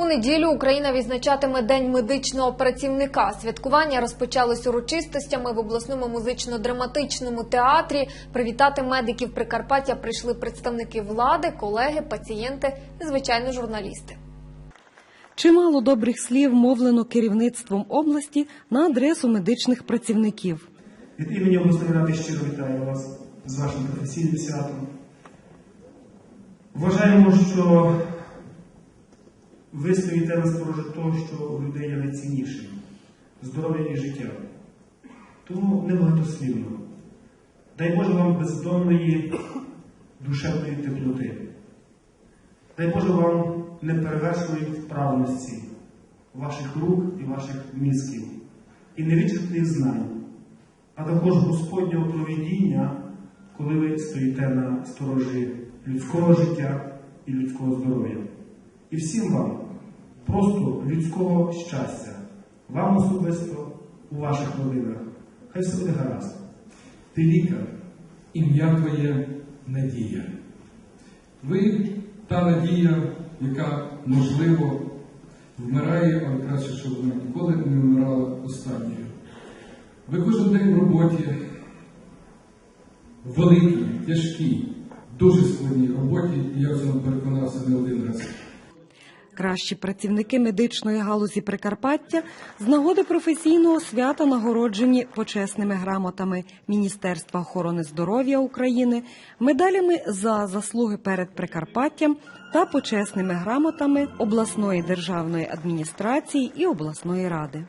У неділю Україна відзначатиме День медичного працівника. Святкування розпочалось урочистостями в обласному музично-драматичному театрі. Привітати медиків Прикарпаття прийшли представники влади, колеги, пацієнти і, звичайно, журналісти. Чимало добрих слів мовлено керівництвом області на адресу медичних працівників. Від імені обласної ради щиро вітаю вас з вашим професійним святом. Вважаємо, що ви стоїте на сторожі того, що у людей є найціннішим здоров'я і життя. Тому небагатослівно. Дай Боже вам бездонної душевної теплоти. Дай Боже вам неперевершеної вправності ваших рук і ваших мізків, і невичерпних знань а також Господнього провідіння, коли ви стоїте на сторожі людського життя і людського здоров'я. І всім вам просто людського щастя, вам особисто у ваших родинах. Хай все буде гаразд. Ти лікар, ім'я Твоє надія. Ви та надія, яка, можливо, вмирає, але краще, щоб вона ніколи не вмирала останньою. Ви кожен день в роботі, великій, тяжкій, дуже складній роботі, і я в цьому переконався не один раз. Кращі працівники медичної галузі Прикарпаття з нагоди професійного свята нагороджені почесними грамотами Міністерства охорони здоров'я України, медалями за заслуги перед Прикарпаттям та почесними грамотами обласної державної адміністрації і обласної ради.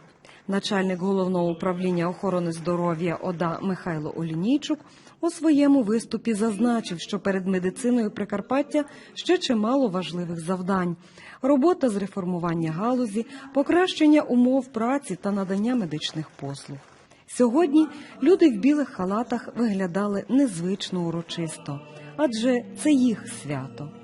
Начальник головного управління охорони здоров'я ОДА Михайло Олінійчук у своєму виступі зазначив, що перед медициною Прикарпаття ще чимало важливих завдань: робота з реформування галузі, покращення умов праці та надання медичних послуг. Сьогодні люди в білих халатах виглядали незвично урочисто, адже це їх свято.